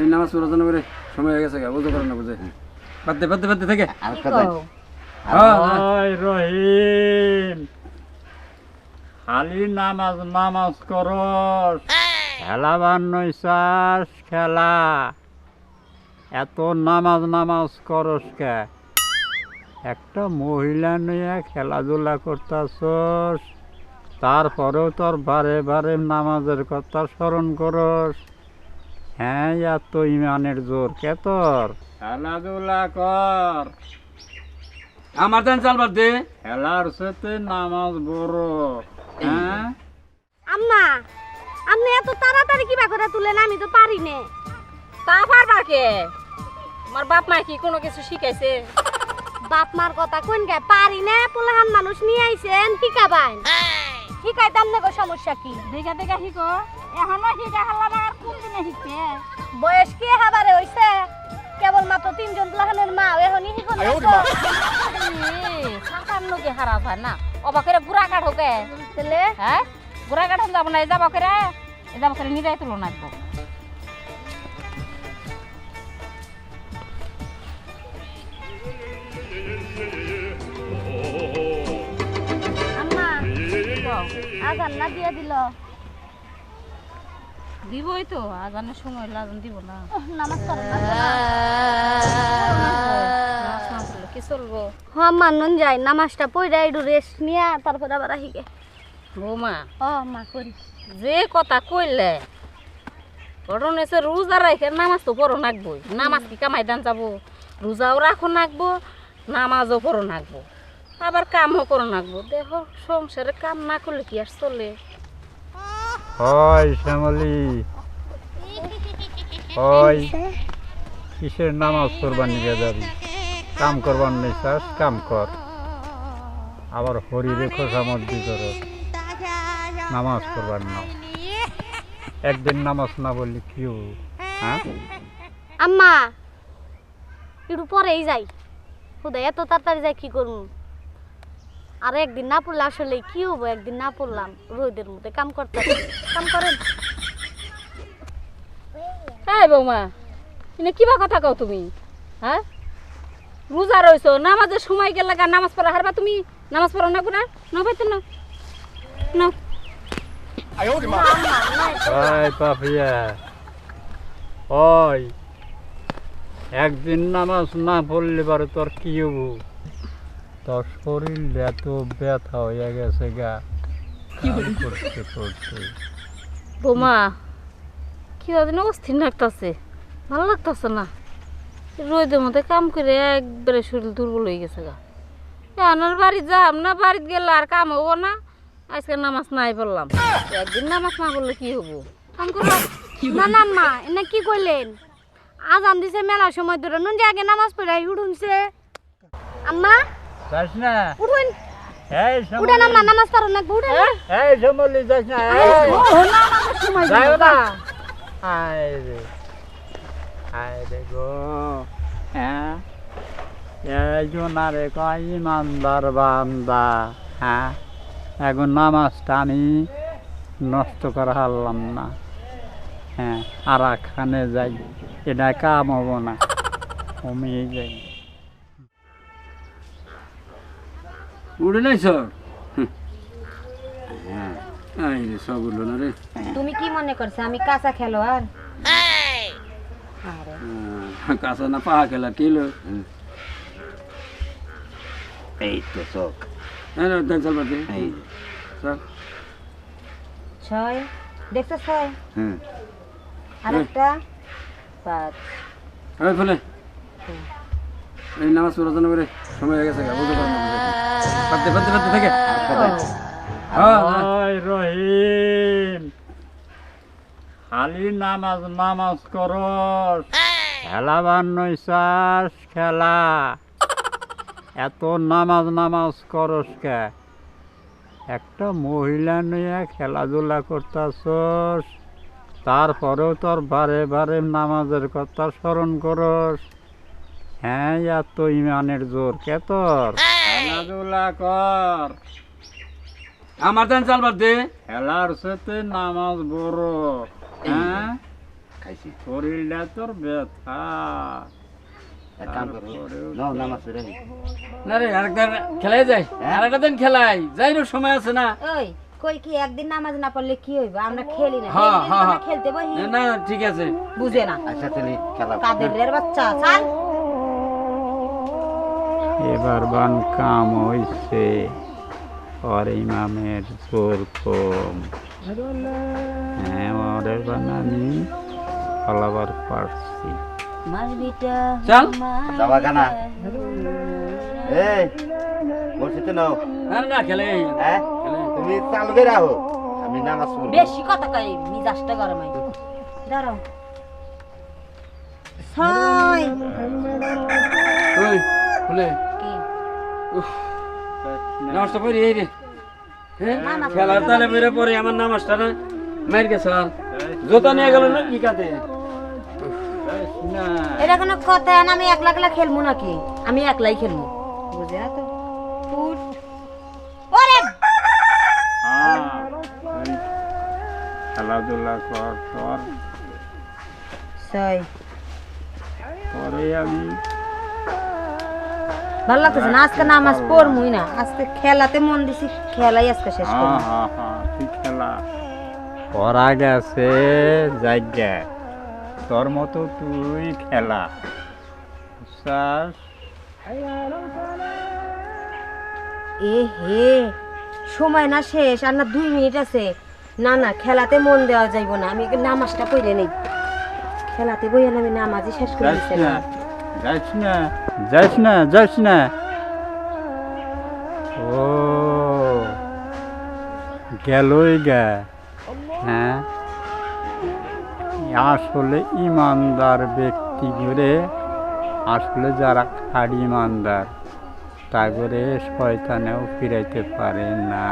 এই নামাজ পড়ার জন্য করে সময় হয়ে গেছে গা বুঝতে পারেন না বুঝে। বাদ দে বাদ দে বাদ দে থেকে? হ্যাঁ। ওই রহিম। খালি নামাজ নামাজ করস। খেলা বান্নইছাস খেলা। এত নামাজ নামাজ করস কে? একটা মহিলা নিয়ে খেলাধুলা করতাছস তারপরেও তোর বারে বারে নামাজের কথা স্মরণ করস। হ্যাঁ এত ইমানের জোর। কে তোর? খেলাধুলা কর। আমার দেন চাল বাদ দে। খেলার সাথে নামাজ বড় হ্যাঁ? আম্মা আপনি এত তাড়াতাড়ি কিবা করে তুলেন? আমি তো পারি নে। তা পারবা কে? আমার বাপ মা কি কোনো কিছু শিখাইছে? বাপ মার কথা কোন গে পারি না পোলাহান মানুষ নিয়ে আইছেন শিখাবাইন শিখাইতাম না গো সমস্যা কি? দেখা দেখা শিখো। এখনও শিখা হাল্লা না কোন দিনে শিখছে বয়স কি হাবারে হইছে? কেবল মাত্র তিনজন পোলাহানের মা এখনই শিখন সাঁতার নদী হারা যায় না? অবা করে গুড়া কাঠ হোকে? তাহলে হ্যাঁ? গুড়া কাঠ যাব না যাবা করে? যাবা করে নিরাই তুলো নাচবো আম্মা আজান না দিয়ে দিল। দিবই তো আজানের সময় লাজন দিব না। নামাজ পড়ো কি চলবো? হ মানুন যাই নামাজটা পড়ে একটু রেস্ট নিয়ে তারপর আবার আহিগে বৌমা ও মা। করি। যে কথা কইলে ঘটনা হচ্ছে রোজা রাখে নামাজ তো পড়ো নাকবো নামাজ কি কামাই দান যাব? রোজাও রাখো নাকবো নামাজও পড়ো নাকবো আবার কামও করো নাকবো দেখো সংসারে কাম না করলে কি আর চলে? ওই শ্যামলি। হয়। কিসের নামাজ করবার নিয়ে যাবি? কাম করবার নেই কাম কর। আবার হরি রেখো সামর্থ্য কর নামাজ করবার নাও একদিন নামাজ না বললি কি হ্যাঁ? আম্মা, একটু পরেই যাই। খুদা এত তাড়াতাড়ি যাই কি করব? আর একদিন না পড়লে আসলে কি হব? একদিন না পড়লাম রোদের মধ্যে কাম করতে। কাম করেন। হ্যাঁ বৌমা এনে কিবা কথা কও তুমি? হ্যাঁ? রোজা রইছো নামাজের সময় গেলে গা নামাজ পড়া হারবা তুমি? নামাজ পড়ো না গুনা? না পাইতো না না পাপিয়া। ওই একদিন নামাজ না পড়লে পারে তোর কি হব? তোর শরীর এত ব্যথা হয়ে গেছে গা। করতে করতে। বোমা কি দিন অস্থির লাগতেছে। ভালো লাগতেছে না। রোদের মধ্যে কাম করে একবারে শরীর দুর্বল হয়ে গেছে গা। আনার বাড়ি যাম না বাড়িতে গেলে আর কাম হব না। আজকে নামাজ নাই বললাম একদিন নামাজ না বললে কি হব? না না আম্মা এনে কি করলেন আজান দিছে মেলা সময় ধরে। নুন যে আগে নামাজ পড়ে উঠুনছে আম্মা যাস না উঠুন। এই উঠেন শ্যামলি আম্মা নামাজ পড়ো না উঠেন এই শ্যামলি যাস না এই। না। আয় রে আয় রে গো। হ্যাঁ এই জনারে কয় ইমানদার বান্দা। হ্যাঁ এখন নামাজটা আমি নষ্ট করা হারলাম না। হ্যাঁ আর খানে যাই। এটা কাম হব না। কমিয়ে যাই। উড়ে নাই সব আই রে সব উঠল না রে। তুমি কি মনে করছ আমি কাঁচা খেলোয়াড়? আহ, কাঁচা না পাহা খেলা কিলো এই তো চোখ হ্যাঁ দেন চাল বাদ এই। চল। ছয়। দেখছ ছয়? হুম। আরেকটা পাঁচ। এই ফেলে। এই নামাজ পড়ার জন্য করে সময় হয়ে গেছে বুঝতে বাদ থেকে। কথা হ্যাঁ না। ওই রহিম। খালি নামাজ নামাজ করস খেলা বান্নইছাস খেলা। এত নামাজ নামাজ করস কে? একটা মহিলা নিয়ে খেলাধুলা করতাছস তারপরেও তোর বারে বারে নামাজের কথা স্মরণ করস। হ্যাঁ এত ইমানের জোর কে তোর? খেলাধুলা কর। আমার দেন চাল বাদ দে। খেলার সাথে নামাজ বড় হ্যাঁ? খাইছি। শরীরটা তোর ব্যথা। নি। রে খেলাই আরেকটা দিন খেলাই। যাই সময় আছে না। ওই কই কি একদিন নামাজ না পড়লে কি হইব? আমরা খেলি না। হ্যাঁ, হ্যাঁ, হ্যাঁ। খেলতে বহি না ঠিক আছে। বুঝে না। আচ্ছা তাহলে খেলা কাদের বাচ্চা চাল। এবার বান কাম হইছে। আর ইমামের জোর কম। হ্যাঁ ওদের বান আমি ফলাবার পারছি। চল। এই বলছি তো নাও। না না খেলে। হ্যাঁ তুমি চালু করে আমি নামাজ পড়ব। বেশি কথা কই মিজাজটা গরম দাঁড়াও। ছয়। খুলে নামাজটা পড়ি এই রে হ্যাঁ খেলার তালে বেরো পরে আমার নামাজটা না মার গেছে জোতা নিয়ে গেল না কি কাতে এটা কোনো কথা না আমি একলা একলা খেলব নাকি আমি একলাই খেলব বুঝে না তো ফুট ওরে হ্যাঁ খেলাধুলা কর পরে আমি ভালো লাগতেছে না আজকে নামাজ পড়মুই না। আজকে খেলাতে মন দিছি খেলাই আজকে শেষ হ্যাঁ করব হ্যাঁ হ্যাঁ খেলা। পড়া গেছে জায়গা। তোর মতো তুই খেলা। এ হে সময় না শেষ আর না দুই মিনিট আছে। না না খেলাতে মন দেওয়া যাইব না আমি নামাজটা পড়ে নেই। খেলাতে বই আমি নামাজই শেষ করে দিচ্ছি না। যাস না যাস না যাস না ও হ্যাঁ। আসলে ইমানদার ব্যক্তি করে আসলে যারা খাড়ি ইমানদার তা করে শয়তানেও ফিরাইতে পারে না।